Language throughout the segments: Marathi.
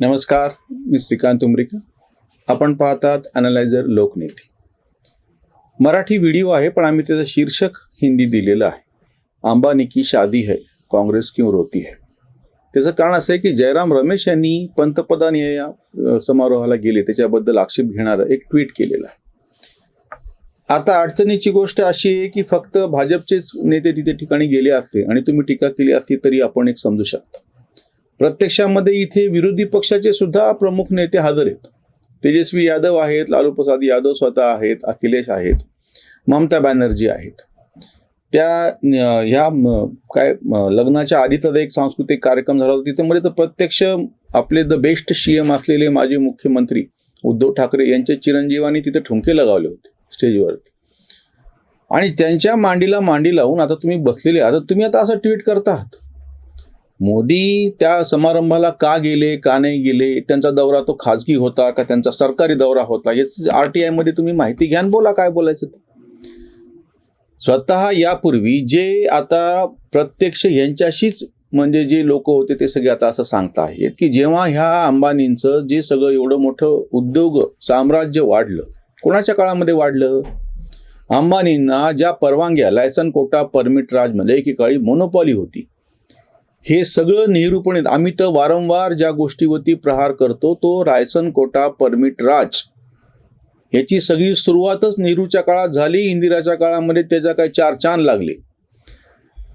नमस्कार मी श्रीकांत उमरीकर. आपण पाहतात अनालायझर लोकनेते. मराठी व्हिडिओ आहे पण आम्ही त्याचं शीर्षक हिंदी दिलेलं आहे. अंबानी की शादी है काँग्रेस क्यों रोती है? त्याचं कारण असं आहे की जयराम रमेश यांनी पंतप्रधान या समारोहाला गेले. त्याच्याबद्दल आक्षेप घेणारं एक ट्विट केलेलं आहे. आता अडचणीची गोष्ट अशी आहे की फक्त भाजपचेच नेते तिथे ठिकाणी गेले असते आणि तुम्ही टीका केली असती तरी आपण एक समजू शकतो. प्रत्यक्षामध्ये इथे विरोधी पक्षाचे सुद्धा प्रमुख नेते हजर आहेत. तेजस्वी यादव आहेत लालू प्रसाद यादव स्वतः आहेत अखिलेश आहेत ममता बॅनर्जी आहेत. त्या ह्या काय लग्नाच्या आधीचा एक सांस्कृतिक कार्यक्रम झाला होता तिथे तर प्रत्यक्ष आपले द बेस्ट सीएम असलेले माजी मुख्यमंत्री उद्धव ठाकरे यांचे चिरंजीवानी तिथे ठुमके लगावले होते स्टेजवरती. आणि त्यांच्या मांडीला मांडी लावून आता तुम्ही बसलेले आता तुम्ही आता असं ट्विट करता आहात मोदी त्या समारंभाला का गेले का नाही गेले त्यांचा दौरा तो खाजगी होता का त्यांचा सरकारी दौरा होता याच आर टी आयमध्ये तुम्ही माहिती घ्या बोला काय बोलायचं ते. स्वतः यापूर्वी जे आता प्रत्यक्ष यांच्याशीच म्हणजे जे लोक होते ते सगळे आता असं सांगता आहेत की जेव्हा ह्या अंबानींचं जे सगळं एवढं मोठं उद्योग साम्राज्य वाढलं कोणाच्या काळामध्ये वाढलं? अंबानींना ज्या परवानग्या लायसन कोटा परमिट राजमध्ये एकेकाळी मोनोपॉली होती. हे सगळं नेहरूपणे आम्ही तर वारंवार ज्या गोष्टीवरती प्रहार करतो तो रायसन कोटा परमिट राज. याची सगळी सुरुवातच नेहरूच्या काळात झाली इंदिराच्या काळामध्ये त्याच्या काय चार चांद लागले.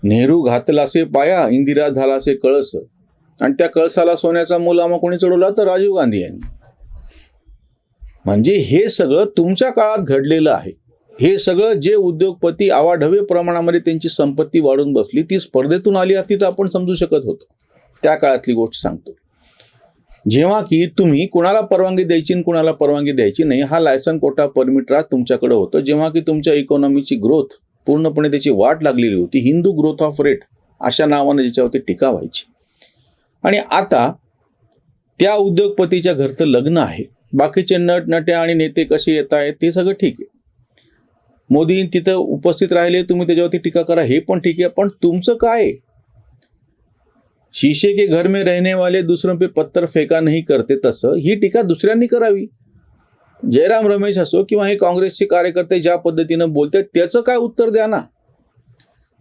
नेहरू घातलासे पाया इंदिरा झालासे कळस. आणि त्या कळसाला सोन्याचा मुलामा कोणी चढवला तर राजीव गांधी यांनी. म्हणजे हे सगळं तुमच्या काळात घडलेलं आहे. हे सगळं जे उद्योगपती आवाढव्य प्रमाणामध्ये त्यांची संपत्ती वाढून बसली ती स्पर्धेतून आली असती तर आपण समजू शकत होतो. त्या काळातली गोष्ट सांगतो. जेव्हा की तुम्ही कुणाला परवानगी द्यायची आणि कुणाला परवानगी द्यायची नाही हा लायसन कोटा परमिट राज तुमच्याकडे होतं. जेव्हा की तुमच्या इकॉनॉमीची ग्रोथ पूर्णपणे त्याची वाट लागलेली होती. हिंदू ग्रोथ ऑफ रेट अशा नावानं ज्याच्यावरती टीका व्हायची. आणि आता त्या उद्योगपतीच्या घरचं लग्न आहे. बाकीचे नट नट्या आणि नेते कसे येत आहेत ते सगळं ठीक आहे. मोदी तिथं उपस्थित राहिले तुम्ही त्याच्यावरती टीका करा हे पण ठीक आहे. पण तुमचं काय? आहे? शीशे के घर में रहने वाले दुसरं पे पत्थर फेका नाही करते तसं ही टीका दुसऱ्यांनी करावी. जयराम रमेश असो किंवा हे काँग्रेसचे कार्यकर्ते ज्या पद्धतीनं बोलतात त्याचं काय उत्तर द्या ना?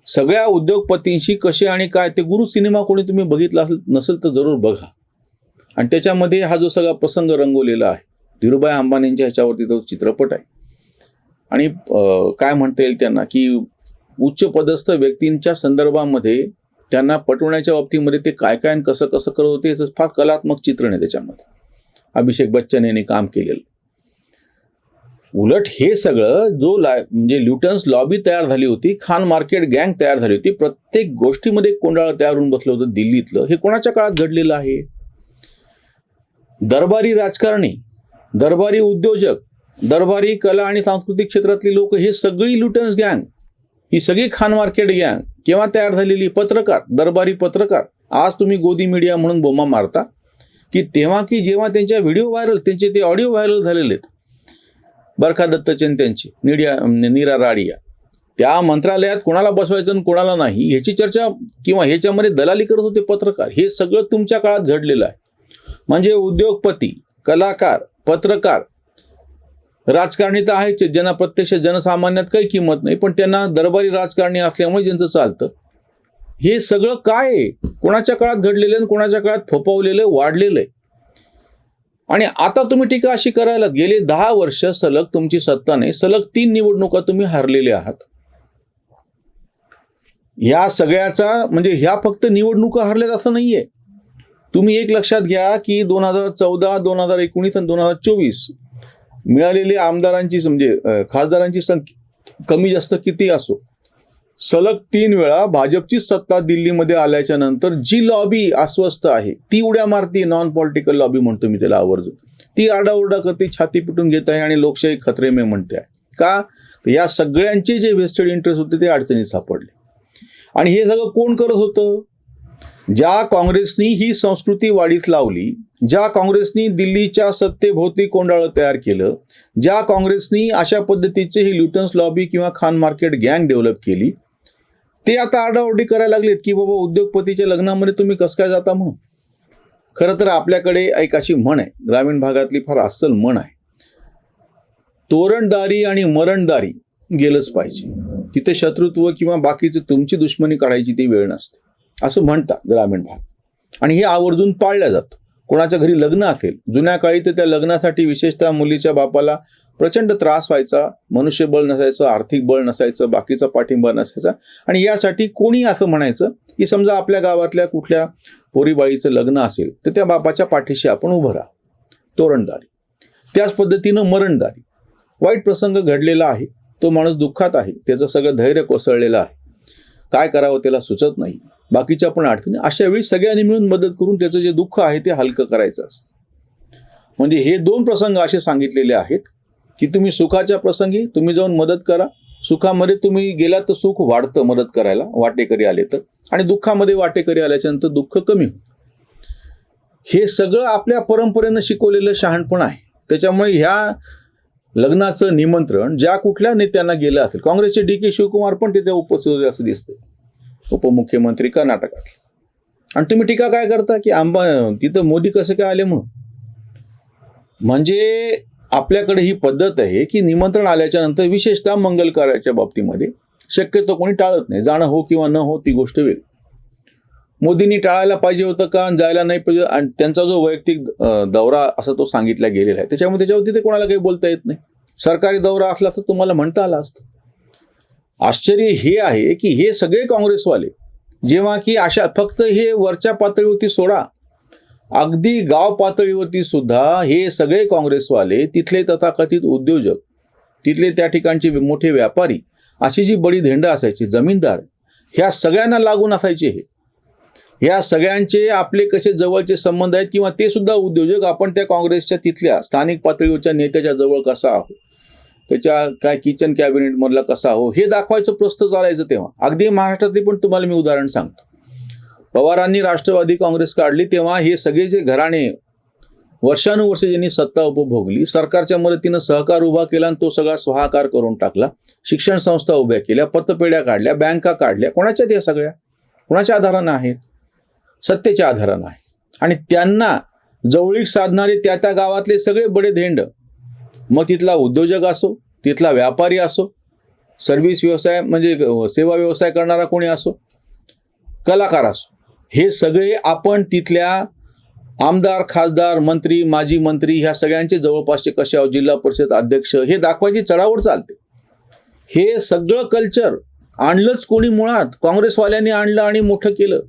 सगळ्या उद्योगपतींशी कसे आणि काय ते गुरु सिनेमा कोणी तुम्ही बघितला असेल नसेल तर जरूर बघा. आणि त्याच्यामध्ये हा जो सगळा प्रसंग रंगवलेला आहे धीरूभाई अंबानींच्या ह्याच्यावरती तो चित्रपट आहे. आणि काय म्हणता येईल त्यांना की उच्च पदस्थ व्यक्तींच्या संदर्भामध्ये त्यांना पटवण्याच्या बाबतीमध्ये ते काय काय आणि कसं कसं करत होते याचं फार कलात्मक चित्रण आहे त्याच्यामध्ये. अभिषेक बच्चन यांनी काम केलेलं. उलट हे सगळं जो ला म्हणजे ल्युटन्स लॉबी तयार झाली होती खान मार्केट गँग तयार झाली होती प्रत्येक गोष्टीमध्ये कोंडाळं तयार होऊन बसलं होतं दिल्लीतलं. हे कोणाच्या काळात घडलेलं आहे? दरबारी राजकारणी दरबारी उद्योजक दरबारी कला आणि सांस्कृतिक क्षेत्रातली लोक हे सगळी लुटन्स गँग ही सगळी खान मार्केट गँग केव्हा तयार झालेली पत्रकार दरबारी पत्रकार आज तुम्ही गोदी मीडिया म्हणून बोमा मारता की तेव्हा की जेव्हा त्यांच्या व्हिडिओ व्हायरल त्यांचे ते ऑडिओ व्हायरल झालेले आहेत. बरखा दत्तचंद त्यांची निडिया नीरा राडिया. त्या मंत्रालयात कोणाला बसवायचं आणि कोणाला नाही ह्याची चर्चा किंवा ह्याच्यामध्ये दलाली करत होते पत्रकार हे सगळं तुमच्या काळात घडलेलं आहे. म्हणजे उद्योगपती कलाकार पत्रकार राजकारणी तर आहेच ज्यांना प्रत्यक्ष जनसामान्यात काही किंमत नाही पण त्यांना दरबारी राजकारणी असल्यामुळे ज्यांचं चालतं. हे सगळं काय आहे? कोणाच्या काळात घडलेलं आणि कोणाच्या काळात फोपवलेलं वाढलेलं आहे? आणि आता तुम्ही टीका अशी करायला गेले दहा वर्ष सलग तुमची सत्ता नाही सलग तीन निवडणुका तुम्ही हरलेले आहात. ह्या सगळ्याचा म्हणजे ह्या फक्त निवडणुका हरल्यात असं नाहीये. तुम्ही एक लक्षात घ्या की दोन हजार चौदा दोन हजार एकोणीस आणि दोन हजार चोवीस मिळालेली आमदारांची म्हणजे खासदारांची संख्या कमी जास्त किती असो सलग तीन वेळा भाजपची सत्ता दिल्लीमध्ये आल्याच्यानंतर जी लॉबी अस्वस्थ आहे ती उड्या मारती नॉन पॉलिटिकल लॉबी म्हणतो मी त्याला आवर्जून. ती आडाओरडा करते छाती पिटून घेत आहे आणि लोकशाही खतरे मे म्हणते आहे. का? या सगळ्यांचे जे वेस्टेड इंटरेस्ट होते ते अडचणीत सापडले. आणि हे सगळं कोण करत होतं? ज्या काँग्रेसनी ही संस्कृती वाढीस लावली ज्या काँग्रेसनी दिल्लीच्या सत्तेभोवती कोंडाळं तयार केलं ज्या काँग्रेसनी अशा पद्धतीचे ही ल्युटन्स लॉबी किंवा खान मार्केट गँग डेव्हलप केली ते आता आरडाओरडी करायला लागलेत की बाबा उद्योगपतीच्या लग्नामध्ये तुम्ही कसं काय जाता म्हणून? खरं तर आपल्याकडे एक अशी म्हण आहे ग्रामीण भागातली फार अस्सल म्हण आहे. तोरणदारी आणि मरणदारी गेलंच पाहिजे. तिथे शत्रुत्व किंवा बाकीची तुमची दुश्मनी काढायची ती वेळ नसते. असं म्हणतात ग्रामीण भाग. आणि हे आवर्जून पाळलं जातं. कोणाच्या घरी लग्न असेल जुन्या काळी तर त्या लग्नासाठी विशेषतः मुलीच्या बापाला प्रचंड त्रास व्हायचा मनुष्यबळ नसायचं आर्थिक बळ नसायचं बाकीचा पाठिंबा नसायचा. आणि यासाठी कोणी असं म्हणायचं की समजा आपल्या गावातल्या कुठल्या पोरीबाळीचं लग्न असेल तर त्या बापाच्या पाठीशी आपण उभं राहा. तोरणदारी. त्याच पद्धतीनं मरणदारी. वाईट प्रसंग घडलेला आहे तो माणूस दुःखात आहे त्याचं सगळं धैर्य कोसळलेलं आहे. काय करावं त्याला सुचत नाही. बाकीच्या पण अडचणी. अशा वेळी सगळ्यांनी मिळून मदत करून त्याचं जे दुःख आहे ते हलकं करायचं असतं. म्हणजे हे दोन प्रसंग असे सांगितलेले आहेत की तुम्ही सुखाच्या प्रसंगी तुम्ही जाऊन मदत करा. सुखामध्ये तुम्ही गेला तर सुख वाढतं मदत करायला वाटेकरी आले तर. आणि दुःखामध्ये वाटेकरी आल्याच्यानंतर दुःख कमी होतं. हे सगळं आपल्या परंपरेनं शिकवलेलं शहाणपण आहे. त्याच्यामुळे ह्या लग्नाचं निमंत्रण ज्या कुठल्या नेत्यांना गेलं असेल काँग्रेसचे डी के शिवकुमार पण तिथे उपस्थित होते असं दिसतंय. उपमुख्यमंत्री कर्नाटकात. आणि तुम्ही टीका काय करता की आंबा तिथं मोदी कसे काय आले म्हणून? म्हणजे आपल्याकडे ही पद्धत आहे की निमंत्रण आल्याच्यानंतर विशेषतः मंगल कार्याच्या बाबतीमध्ये शक्यतो कोणी टाळत नाही. जाणं हो किंवा न हो ती गोष्ट वेगळी. मोदींनी टाळायला पाहिजे होतं का आणि जायला नाही पाहिजे? आणि त्यांचा जो वैयक्तिक दौरा असा तो सांगितला गेलेला आहे. त्याच्यामुळे त्याच्यावर तिथे कोणाला काही बोलता येत नाही. सरकारी दौरा असला तर तुम्हाला म्हणता आला असतं. आश्चर्य हे आहे की हे सगळे काँग्रेसवाले जेव्हा की अशा फक्त हे वरच्या पातळीवरती सोडा अगदी गाव पातळीवरती सुद्धा हे सगळे काँग्रेसवाले तिथले तथाकथित उद्योजक तिथले त्या ठिकाणचे मोठे व्यापारी अशी जी बडी धेंड असायची जमीनदार ह्या सगळ्यांना लागून असायचे हे. ह्या सगळ्यांचे आपले कसे जवळचे संबंध आहेत किंवा ते सुद्धा उद्योजक आपण त्या काँग्रेसच्या तिथल्या स्थानिक पातळीवरच्या नेत्याच्या जवळ कसा आहोत? त्याच्या काय किचन कॅबिनेट मधला कसा हो हे दाखवायचं प्रस्त चालायचं तेव्हा. अगदी महाराष्ट्रातली पण तुम्हाला मी उदाहरण सांगतो. पवारांनी राष्ट्रवादी काँग्रेस काढली तेव्हा हे सगळे जे घराणे वर्षानुवर्ष ज्यांनी सत्ता उपभोगली सरकारच्या मदतीनं सहकार उभा केला आणि तो सगळा स्वाहाकार करून टाकला. शिक्षण संस्था उभ्या केल्या पतपेढ्या काढल्या बँका काढल्या. कोणाच्या त्या सगळ्या? कोणाच्या आधारानं आहेत? सत्तेच्या आधारानं आहे आणि त्यांना जवळीक साधणारे त्या त्या गावातले सगळे बडे धेंड मग तिथला उद्योजक असो तिथला व्यापारी असो सर्व्हिस व्यवसाय म्हणजे सेवा व्यवसाय करणारा कोणी असो कलाकार असो हे सगळे आपण तिथल्या आमदार खासदार मंत्री माजी मंत्री ह्या सगळ्यांचे जवळपासचे कसे आहोत जिल्हा परिषद अध्यक्ष हे दाखवायची चढावड चालते. हे सगळं कल्चर आणलंच कोणी मुळात काँग्रेसवाल्यांनी आणलं आणि मोठं केलं.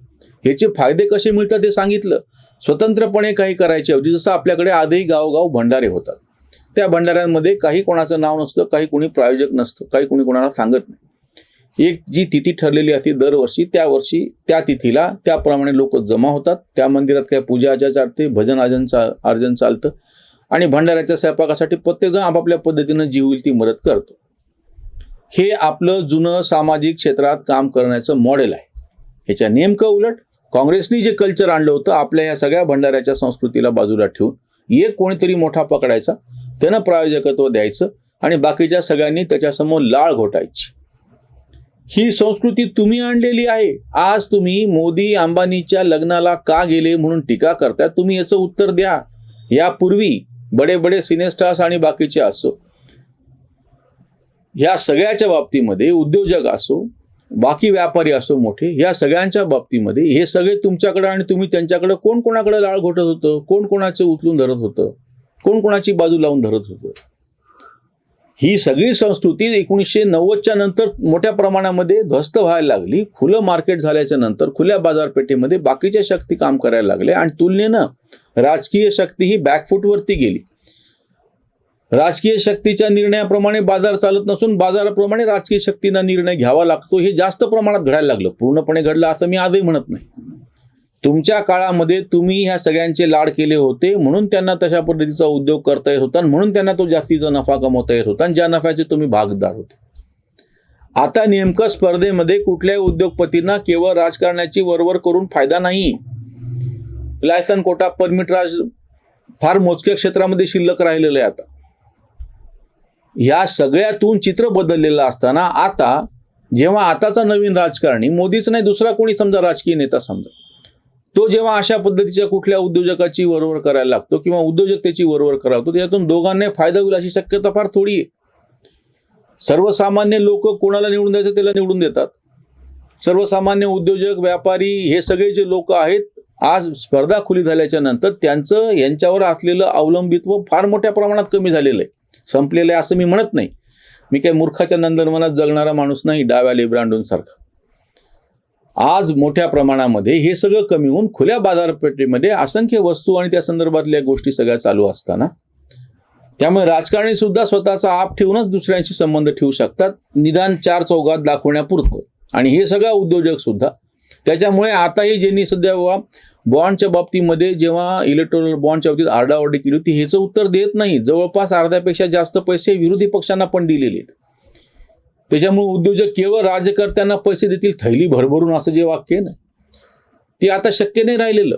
ह्याचे फायदे कसे मिळतात ते सांगितलं. स्वतंत्रपणे काही करायचे ऐवजी जसं आपल्याकडे आजही गावोगाव भंडारे होतात. त्या भंडाऱ्यांमध्ये काही कोणाचं नाव नसतं काही कोणी प्रायोजक नसतं काही कोणी कोणाला सांगत नाही. एक जी तिथी ठरलेली असते दरवर्षी त्या वर्षी त्या तिथीला त्याप्रमाणे लोक जमा होतात. त्या मंदिरात काय पूजा अर्जा चालते भजन अर्जन चा अर्जन चालतं आणि भंडाऱ्याच्या स्वयंपाकासाठी प्रत्येकजण आपापल्या पद्धतीनं जी होईल ती मदत करतो. हे आपलं जुनं सामाजिक क्षेत्रात काम करण्याचं मॉडेल आहे. ह्याच्या नेमकं उलट काँग्रेसनी जे कल्चर आणलं होतं आपल्या या सगळ्या भंडाऱ्याच्या संस्कृतीला बाजूला ठेवून एक कोणीतरी मोठा पकडायचा. त्यानं प्रायोजकत्व द्यायचं आणि बाकीच्या सगळ्यांनी त्याच्यासमोर लाळ घोटायची. ही संस्कृती तुम्ही आणलेली आहे. आज तुम्ही मोदी अंबानीच्या लग्नाला का गेले म्हणून टीका करता तुम्ही याचं उत्तर द्या. यापूर्वी बडे बडे सिनेस्टार्स आणि बाकीचे असो या सगळ्याच्या बाबतीमध्ये उद्योजक असो बाकी व्यापारी असो मोठे या सगळ्यांच्या बाबतीमध्ये हे सगळे तुमच्याकडे आणि तुम्ही त्यांच्याकडे कोण कोणाकडे लाळ घोटत होतं? कोण कोणाचं उचलून धरत होतं? कोण कोणाची बाजू लावून धरत होतं. ही सगळी संस्कृती एकोणीसशे नव्वदच्या नंतर मोठ्या प्रमाणामध्ये ध्वस्त व्हायला लागली. खुलं मार्केट झाल्याच्यानंतर खुल्या बाजारपेठेमध्ये बाकीच्या शक्ती काम करायला लागल्या आणि तुलनेनं राजकीय शक्ती ही बॅकफूटवरती गेली. राजकीय शक्तीच्या निर्णयाप्रमाणे बाजार चालत नसून बाजाराप्रमाणे राजकीय शक्तींना निर्णय घ्यावा लागतो हे जास्त प्रमाणात घडायला लागलं. पूर्णपणे घडलं असं मी आजही म्हणत नाही. तुमच्या काळामध्ये तुम्ही ह्या सगळ्यांचे लाड केले होते म्हणून त्यांना तशा पद्धतीचा उद्योग करता येत होता म्हणून त्यांना तो जास्तीचा नफा कमवता येत होता आणि ज्या नफ्याचे तुम्ही भागदार होते. आता नेमकं स्पर्धेमध्ये कुठल्याही उद्योगपतींना केवळ राजकारणाची वरवर करून फायदा नाही. लायसन कोटा परमिट राज फार मोजक्या क्षेत्रामध्ये शिल्लक राहिलेलं आहे आता. या सगळ्यातून चित्र बदललेलं असताना आता जेव्हा आताचा नवीन राजकारणी मोदीच नाही दुसरा कोणी समजा राजकीय नेता समजा. तो जेव्हा अशा पद्धतीच्या कुठल्या उद्योजकाची वरवर करायला लागतो किंवा उद्योजकतेची वरवर करावतो यातून दोघांना फायदा होईल अशी शक्यता फार थोडी आहे. सर्वसामान्य लोक कोणाला निवडून द्यायचं त्याला निवडून देतात. सर्वसामान्य उद्योजक व्यापारी हे सगळे जे लोक आहेत आज स्पर्धा खुली झाल्याच्यानंतर त्यांचं यांच्यावर असलेलं अवलंबित्व फार मोठ्या प्रमाणात कमी झालेलं आहे. संपलेलं आहे असं मी म्हणत नाही. मी काही मूर्खाच्या नंदनवनात जगणारा माणूस नाही डाव्या लिब्रांडूंसारखा आज मोठ्या प्रमाणामध्ये हे सगळं कमी होऊन खुल्या बाजारपेठेमध्ये असंख्य वस्तू आणि त्या संदर्भातल्या गोष्टी सगळ्या चालू असताना त्यामुळे राजकारणी सुद्धा स्वतःचा आप ठेवूनच दुसऱ्यांशी संबंध ठेवू शकतात. निदान चार चौघात दाखवण्यापुरतं. आणि हे सगळा उद्योजक सुद्धा. त्याच्यामुळे आताही ज्यांनी सध्या वा बॉन्डच्या बाबतीमध्ये जेव्हा इलेक्ट्रॉनिक बॉन्डच्या बाबतीत आरडाओरडी केली होती ह्याचं उत्तर देत नाही. जवळपास अर्ध्यापेक्षा जास्त पैसे विरोधी पक्षांना पण दिलेले आहेत. त्याच्यामुळे उद्योजक केवळ राजकर्त्यांना पैसे देतील थैली भरभरून असं जे वाक्य आहे ना ते आता शक्य नाही राहिलेलं.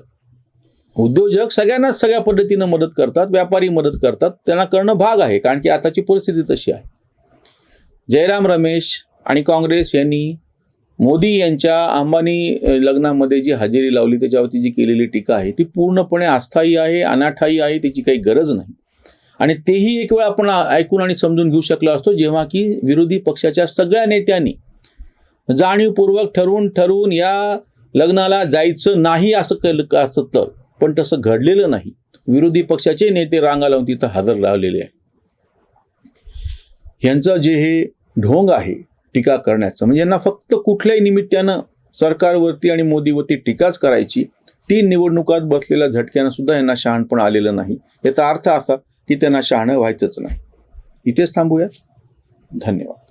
उद्योजक सगळ्यांनाच सगळ्या पद्धतीनं मदत करतात व्यापारी मदत करतात त्यांना करणं भाग आहे कारण की आताची परिस्थिती तशी आहे. जयराम रमेश आणि काँग्रेस यांनी मोदी यांच्या अंबानी लग्नामध्ये जी हजेरी लावली त्याच्यावरती जी केलेली टीका आहे ती पूर्णपणे अस्थायी आहे अनाठायी आहे त्याची काही गरज नाही. आणि तेही एक वेळ आपण ऐकून आणि समजून घेऊ शकलो असतो जेव्हा की विरोधी पक्षाच्या सगळ्या नेत्यांनी जाणीवपूर्वक ठरवून ठरवून या लग्नाला जायचं नाही असं केलं असं तर पण तसं घडलेलं नाही. विरोधी पक्षाचे नेते रांगा लावून तिथं हजर लावलेले आहे यांचं जे हे ढोंग आहे टीका करण्याचं म्हणजे यांना फक्त कुठल्याही निमित्तानं सरकारवरती आणि मोदीवरती टीकाच करायची तीन निवडणुकात बसलेल्या झटक्यानं सुद्धा यांना शहाणपण आलेलं नाही. याचा अर्थ असा की त्यांना शहाणं व्हायचंच नाही. इथेच थांबूयात. धन्यवाद.